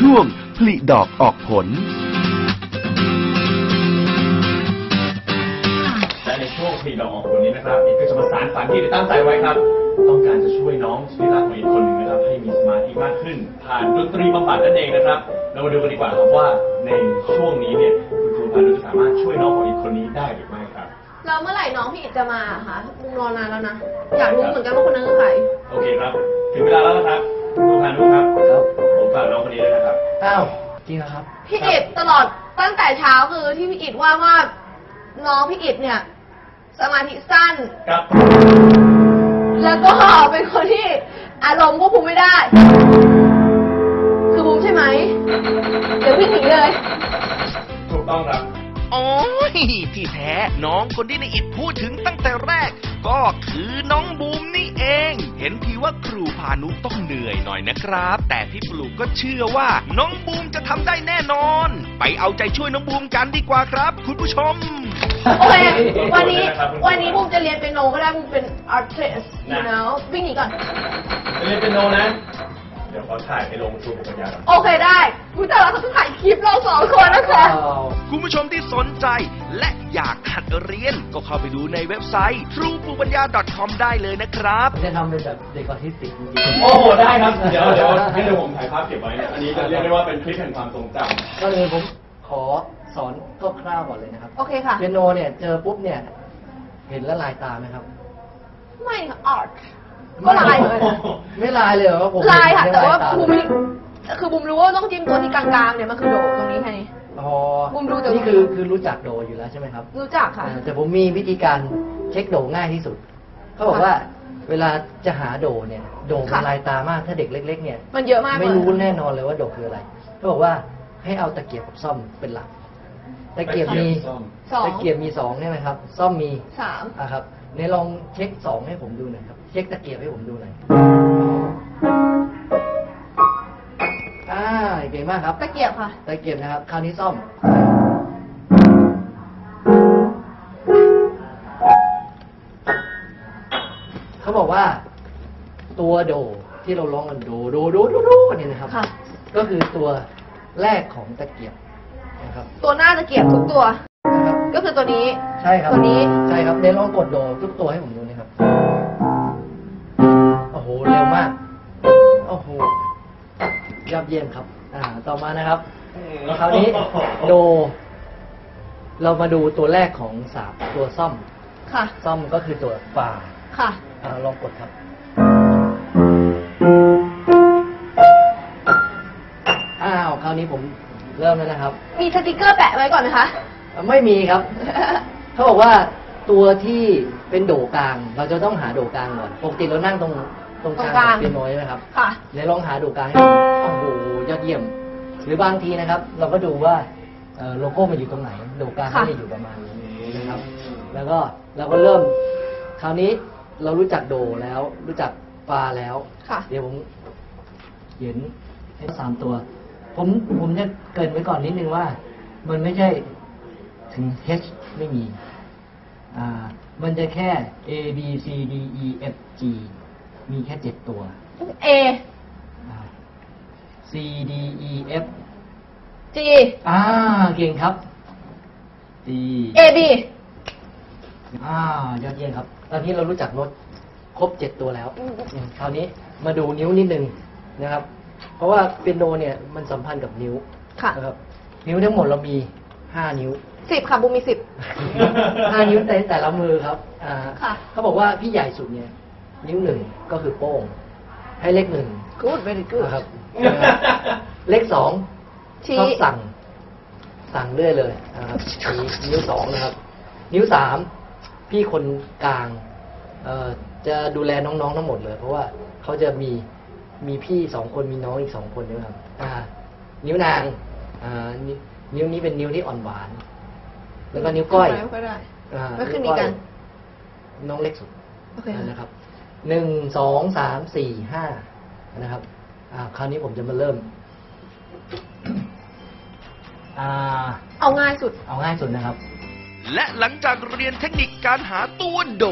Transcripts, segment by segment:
ช่วงผลิดอกออกผล และในช่วงผลิดอกออกผลนี้นะครับอีกก็จะมาสานฝันที่ได้ตั้งใจไว้ครับ ต้องการจะช่วยน้องที่รักของอีกคนหนึ่งนะครับ ให้มีสมาธิมากขึ้น ผ่านดนตรีบำบัดนั่นเองนะครับ เรามาดูกันดีกว่าครับว่าในช่วงนี้เนี่ยคุณครูพานุจะสามารถช่วยน้องของอีกคนนี้ได้หรือไม่ครับ แล้วเมื่อไหร่น้องพี่อิดจะมาอะคะมุมรอนานแล้วนะ อยากรู้เหมือนกันว่าคนนั้นคือใคร โอเคครับ ถึงเวลาแล้วนะครับคุณครูพานุครับ ครับ ผมฝากน้องคนนี้ด้วยนะครับ อ้าวจริงเหรอครับพี่อิดตลอดตั้งแต่เช้าคือที่พี่อิดว่าว่าน้องพี่อิดเนี่ย สมาธิสั้น ครับแล้วก็เป็นคนที่อารมณ์ควบคุมไม่ได้ คือบูมใช่ไหม เดี๋ยวพี่หนีเลย ถูกต้องครับ โอ้ยที่แท้น้องคนที่ในอิดพูดถึงตั้งแต่แรก ก็คือน้องบูมนี่เอง เห็นทีว่าครูพานุต้องเหนื่อยหน่อยนะครับ แต่พี่ปลูกก็เชื่อว่า น้องบูมจะทำได้แน่นอน ไปเอาใจช่วยน้องบูมกันดีกว่าครับ คุณผู้ชม โอเควันนี้วันนี้บูมจะเรียนเป็นโนก็ได้บูมเป็น artist you know วิ่งหนีก่อนจะเรียนเป็นโนนะเดี๋ยวข อถ่ายไปลงชูปัญญาก่อนโอเคได้กูแต่เราต้องถ่ายคลิปเราสองคนนะคะ คุณผู้ชมที่สนใจ และอยากหัดเรียนก็เข้าไปดูในเว็บไซต์ truepu ปัญญา .com ได้เลยนะครับ จะทำเป็นแบบเด็กออทิสติกจริงโอ้โหได้ครับ เดี๋ยวเดี๋ยวให้ดูผมถ่ายภาพเก็บไว้เนี่ยอันนี้จะเรียกได้ว่าเป็นคลิปแห่งความทรงจำๆก็เลยผมขอสอนคร่าวๆก่อนเลยนะครับโอเคค่ะ เปียโนเนี่ยเจอปุ๊บเนี่ย เห็นแล้วลายตาไหมครับ ไม่ค่ะ art ก็ลายเหมือนกันไม่ลายเลยเหรอผมลายค่ะเห็นแต่ว่าตบูมไม่คือบูมรู้ว่าต้องจิ้มตัวที่กลางๆเนี่ยมันคือโดตรงนี้แค่นี้ อ๋อบูมดูแต่นี่คือคือรู้จักโดอยู่แล้วใช่ไหมครับ รู้จักค่ะอ่าแต่ผมมีวิธีการเช็คโดง่ายที่สุด เขาบอกว่าเวลาจะหาโดเนี่ย โดมันค่ะลายตามากถ้าเด็กเล็ก ๆ เนี่ย มันเยอะมากไม่เลยรู้แน่นอนเลยว่าโดคืออะไรเขาบอกว่าให้เอาตะเกียบกับซ่อมเป็นหลักตะเกียบมีสองตะเกียบมีสองใช่ไหมครับ ซ่อมมีสามอะครับ ในลองเช็คสองให้ผมดูหน่อยครับ เช็คตะเกียบให้ผมดูหน่อยอ่าเก่งมากครับ ตะเกียบค่ะ ตะเกียบนะครับ คราวนี้ซ่อม เขาบอกว่า ตัวโดที่เราร้องกันโดโดโดโดโดเนี่ยนะครับค่ะก็คือตัวแรกของตะเกียบนะครับ ตัวหน้าตะเกียบทุกตัวนะครับ ก็คือตัวนี้ ใช่ครับตัวนี้ ใช่ครับเดนลองกดโดทุกตัวให้ผมดูนะครับ โอ้โห เร็วมาก โอ้โหยอดเยี่ยมครับ อ่า ต่อมานะครับ คราวนี้โด เรามาดูตัวแรกของสามตัวซ่อม ค่ะ ซ่อมก็คือตัวฟาค่ะ อ่า ลองกดครับอ้าวคราวนี้ผมเริ่มแล้วนะครับ มีสติกเกอร์แปะไว้ก่อนไหมคะ ไม่มีครับ เขาบอกว่าตัวที่เป็นโดกลาง เราจะต้องหาโดกลางก่อนปกติเรานั่งตรงตรงกลางตรงกลาง เปียโนใช่ไหมครับค่ะ เดี๋ยวลองหาโดกลางให้ดูโอ้โหยอดเยี่ยม หรือบางทีนะครับ เราก็ดูว่าเอ่อโลโก้มันอยู่ตรงไหน โดกลางก็ค่ะ จะอยู่ประมาณนี้นะครับ แล้วก็เราก็เริ่ม คราวนี้เรารู้จักโดแล้ว รู้จักฟาแล้ว ค่ะ เดี๋ยวผมเขียนให้สามตัว ผมผมจะเกรินไว้ก่อนนิดนึงว่า มันไม่ใช่ ถึง H ไม่มีอ่ามันจะแค่ A B C D E F G มีแค่เจ็ดตัว A อ่า C D E F G อ่า เก่งครับ D A B อ่ายอดเยี่ยมครับ ตอนนี้เรารู้จักโน้ตครบเจ็ดตัวแล้วอืมอืมคราวนี้มาดูนิ้วนิดนึงนะครับ เพราะว่าเปียโนเนี่ยมันสัมพันธ์กับนิ้วค่ะนะครับ นิ้วทั้งหมดเรามีห้านิ้ว สิบค่ะบูมมีสิบ ห้านิ้วในแต่ละมือครับอ่าค่ะ เขาบอกว่าพี่ใหญ่สุดเนี่ย นิ้วหนึ่งก็คือโป้ง ให้เลขหนึ่ง good very good นะครับ เลขสองชี้ ชอบสั่ง สั่งเรื่อยเลยนะครับชี้นิ้วสองนะครับ นิ้วสามพี่คนกลางเอ่อจะดูแลน้องๆทั้งหมดเลย เพราะว่าเขาจะมีมีพี่สองคนมีน้องอีกสองคนด้วยครับอ่า นิ้วนางอ่านิ้วนิ้วนี้เป็นนิ้วที่อ่อนหวาน แล้วก็นิ้วก้อยไม่ค่อยได้ อ่าไม่ขึ้นวก้อีกกันน้องเล็กสุดโอเคค่ะนะครับหนึ่งสองสามสี่ห้านะครับอ่าคราวนี้ผมจะมาเริ่ม อ่า เอาง่ายสุด เอาง่ายสุดนะครับ และหลังจากเรียนเทคนิคการหาตัวโด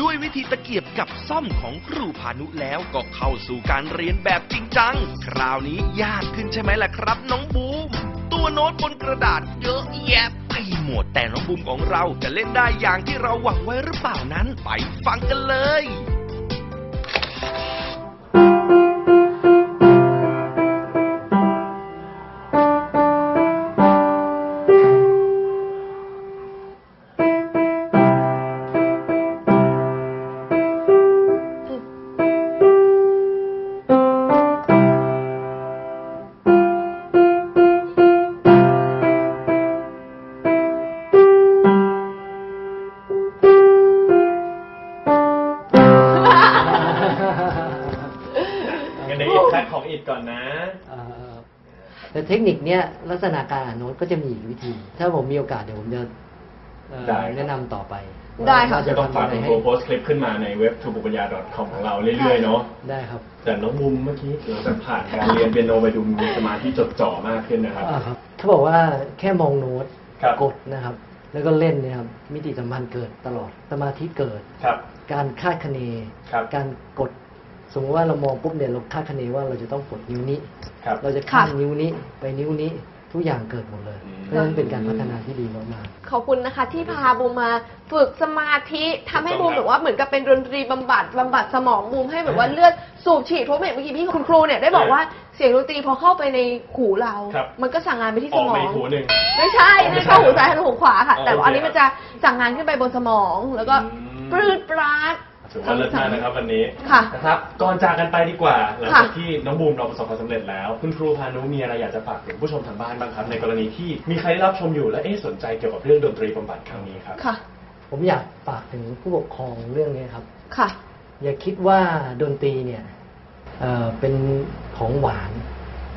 ด้วยวิธีตะเกียบกับซ่อมของครูพานุแล้วก็เข้าสู่การเรียนแบบจริงจัง คราวนี้ยากขึ้นใช่ไหมล่ะครับ น้องบูม ตัวโน้ตบนกระดาษเยอะแยะ ไปหมดแต่น้องบุมของเราจะเล่นได้อย่างที่เราหวังไว้หรือเปล่านั้น ไปฟังกันเลย ของอิดก่อนนะเอ่อแต่เทคนิคเนี้ยลักษณะการอ่านโน้ตก็จะมีอีกวิธี ถ้าผมมีโอกาสเดี๋ยวผมจะเอ่อได้ครับ แนะนำต่อไปได้ค่ะ ว่าจะจะต้องทำฝากยังไงคุณให้ครูโพสต์คลิปขึ้นมาในเว็บ t u b u p a n y a c o m ของเราเรื่อยๆเนาะ ได้ครับแต่น้องมุมเมื่อกี้เราจะผ่านการเรียนเปียโนไปดูมีสมาธิจดจ่อมากขึ้นนะครับ อ่าครับเขาบอกว่าแค่มองโน้ตครับ กดนะครับ แล้วก็เล่นเนี่ยครับมิติสัมพันธ์เกิดตลอดสมาธิเกิด ครับ การคาดคะเน ครับการกด สมมติว่าเรามองปุ๊บเนี่ยเราคาดคะเนว่าเราจะต้องกดนิ้วนี้ ครับ เราจะข้ามค่ะนิ้วนี้ไปนิ้วนี้ทุกอย่างเกิดหมดเลย อืม เพราะฉะนั้นเป็นการพัฒนาที่ดีมากขอบคุณนะคะ ที่พาบูมมาฝึกสมาธิทำให้บูมแบบว่าเหมือนกับเป็นดนตรีบำบัดบำบัดสมองบูมให้แบบว่าเลือดสูบฉีดเพราะเมื่อกี้พี่คุณครูเนี่ยได้บอกว่าเสียงดนตรีพอเข้าไปในหูเรา ครับ มันก็สั่งงานไปที่อสอกมอมาง อีกหูหนึ่ง ไม่ใช่ไม่เข้าหูซ้ายทะลุหูขวาค่ะ อ๋อแต่ว่าอันนี้โอเคมันจะสั่งงานขึ้นไปบนสมองแล้วก็อืม ปรืดปราด ถือว่าเลิศมากนะครับวันนี้ค่ะ นะครับก่อนจากกันไปดีกว่าหลังค่ะจากที่น้องบูมเราประสบความสำเร็จแล้ว คุณครูพานุมีอะไรอยากจะฝากถึงผู้ชมทางบ้านบ้างครับ ในกรณีที่มีใครได้รับชมอยู่และเอ๊ะสนใจเกี่ยวกับเรื่องดนตรีบำบัดครั้งนี้ครับ ค่ะๆผมอยากฝากถึงผู้ปกครองเรื่องนี้ครับ ค่ะ อย่าคิดว่าดนตรีเนี่ยเอ่อเป็นของหวาน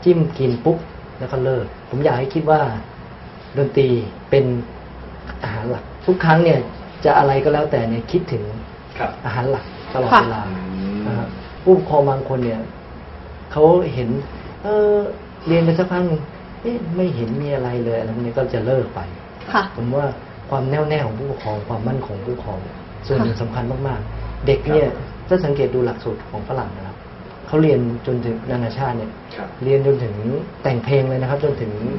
จิ้มกินปุ๊บแล้วก็เลิก ผมอยากให้คิดว่าดนตรีเป็นอาหารหลักทุกครั้งเนี่ยจะอะไรก็แล้วแต่เนี่ยคิดถึง ครับ อาหารหลักตลอดค่ะ เวลาอืมนะครับผู้ปกครองบางคนเนี่ยเขาเห็น เออเรียนไปสักพักหนึ่งเอ๊ะไม่เห็นมีอะไรเลยอะไรพวกนี้ก็จะเลิกไป ค่ะ ผมว่าความแน่วแน่ของผู้ปกครองความมั่นคงของผู้ปกครองส่วนหนึ่งค่ะสำคัญมากๆ เด็กเนี่ยถ้าสังเกตดูหลักสูตรของฝรั่งนะครับเขาเรียนจนถึงนานาชาติเนี่ย ครับ เรียนจนถึงแต่งเพลงเลยนะครับ จนถึงอื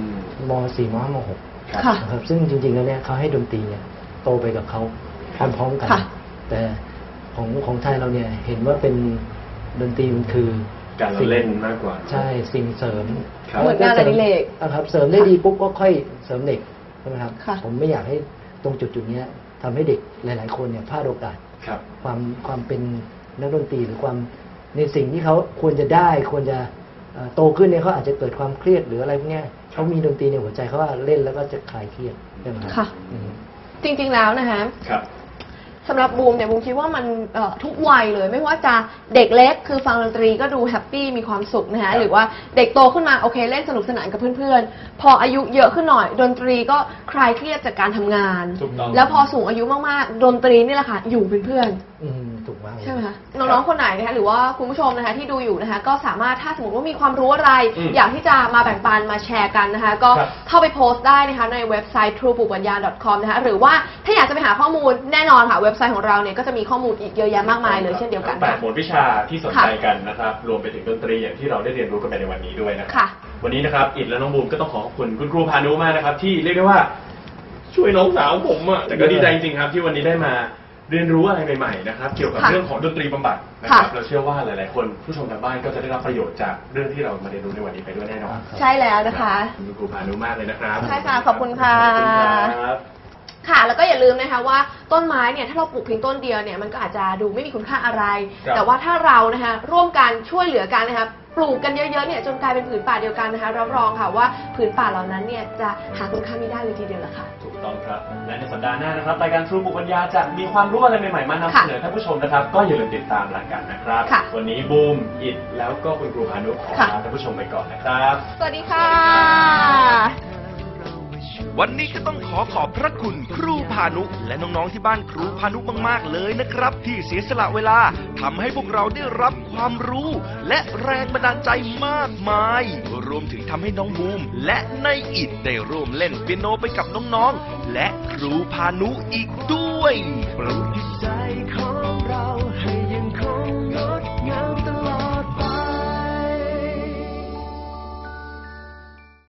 มม .4 ม .5 มครับค่ะ .6 นะครับซึ่งจริงๆแล้วเนี่ยเขาให้ดนตรีเนี่ยโตไปกับเขาพร้อมๆกัน ค่ะ แต่ของของไทยเราเนี่ยเห็นว่าเป็นดนตรีมันคือการละเล่นมากกว่า ใช่สิ่งเสริมครับเหมือนงานอดิเรกอะครับ เสริมได้ดีปุ๊บก็ค่อยเสริมเด็กใช่ไหมครับค่ะผมไม่อยากให้ตรงจุดจุดๆเนี้ยทำให้เด็กหลาย ๆ คนเนี่ยพลาดโอกาสครับความความเป็นนักดนตรีหรือความในสิ่งที่เขาควรจะได้ควรจะเอ่อโตขึ้นเนี่ยเขาอาจจะเกิดความเครียดหรืออะไรพวกเนี้ยเขามีดนตรีในหัวใจเขาว่าเล่นแล้วก็จะคลายเครียดใช่ไหมครับค่ะอืมจริง ๆ แล้วนะคะครับ สำหรับบูมเนี่ยบูมคิดว่ามันเอ่อทุกวัยเลย ไม่ว่าจะเด็กเล็กคือฟังดนตรีก็ดูแฮปปี้มีความสุขนะครัคะบหรือว่าเด็กโตขึ้นมาโอเคเล่นสนุกสนานกับเพื่อนๆ พออายุเยอะขึ้นหน่อย ดนตรีก็คลายเครียดจากการทำงาน ถูกต้อง แล้วพอสูงอายุมากๆ ดนตรีนี่แหละค่ะอยู่เป็นเพื่อน อืม ถูกมากเลย ใช่ไหมคะน้องๆคนไหนนะคะหรือว่าคุณผู้ชมนะคะที่ดูอยู่นะคะก็สามารถถ้าสมมติว่ามีความรู้อะไร อืมอยากที่จะมาแบ่งปันมาแชร์กันนะคะ ก็ครับเข้าไปโพสต์ได้นะคะในเว็บไซต์ truepu ปัญญา .com นะคะหรือว่าถ้าอยากจะไปหาข้อมูลแน่นอนค่ะเว็บไซต์ของเราเนี่ยก็จะมีข้อมูลอีกเยอะแยะมากมายเลยเช่นเดียวกันแปค่ะดหมวดวิชาที่สนใจกันนะครับ รวมไปถึงดนตรีอย่างที่เราได้เรียนรู้กันไปในวันนี้ด้วยนะครัค่ะ วันนี้นะครับ อิดและน้องบูมก็ต้องขอขอบคุณคุณครูพานุมากนะครับ ที่เรียกได้ว่าช่วยน้องสาวผมอะแต่ก็ดีใจจริงๆครับ ที่วันนี้ได้มา เรียนรู้อะไรใหม่ๆนะครับ เกี่ยวกับค่ะเรื่องของดนตรีบำบัดนะครับค่ะ เราเชื่อว่าหลายๆคนผู้ชมทางบ้านก็จะได้รับประโยชน์จากเรื่องที่เรามาเรียนรู้ในวันนี้ไปด้วยแน่นอนใช่แล้วนะคะ ขอบคุณครูพานุมากเลยนะครับใช่ค่ะขอบคุณค่ะ ขอบคุณครับ ค่ะแล้วก็อย่าลืมนะคะว่าต้นไม้เนี่ยถ้าเราปลูกเพียงต้นเดียวเนี่ยมันก็อาจจะดูไม่มีคุณค่าอะไร ครับแต่ว่าถ้าเรานะคะร่วมกันช่วยเหลือกันนะคะ ปลูกกันเยอะๆเนี่ยจนกลายเป็นผืนป่าเดียวกันนะคะรับรองค่ะว่าผืนป่าเหล่านั้นเนี่ยจะหาคุณค่าไม่ได้เลยทีเดียวละค่ะ ถูกต้องครับ และในสัปดาห์หน้านะครับรายการทรูปุปัญญาจะมีความรู้อะไรใหม่ๆมานำเสนอท่านผู้ชมนะครับ ก็อย่าลืมติดตามรายการนะครับ ค่ะวันนี้บูมอิดแล้วก็คุณครูพานุขอค่ะ ลาท่านผู้ชมไปก่อนนะครับ สวัสดีค่ะ วันนี้ก็ต้องขอขอบพระคุณครูพานุ และน้องๆที่บ้านครูพานุมากๆเลยนะครับ ที่เสียสละเวลาทำให้พวกเราได้รับความรู้ และแรงบันดาลใจมากมาย รวมถึงทำให้น้องบูม และนายอิดได้ร่วมเล่นเปียโนไปกับน้องๆและครูพานุอีกด้วยปลุกใจของเราให้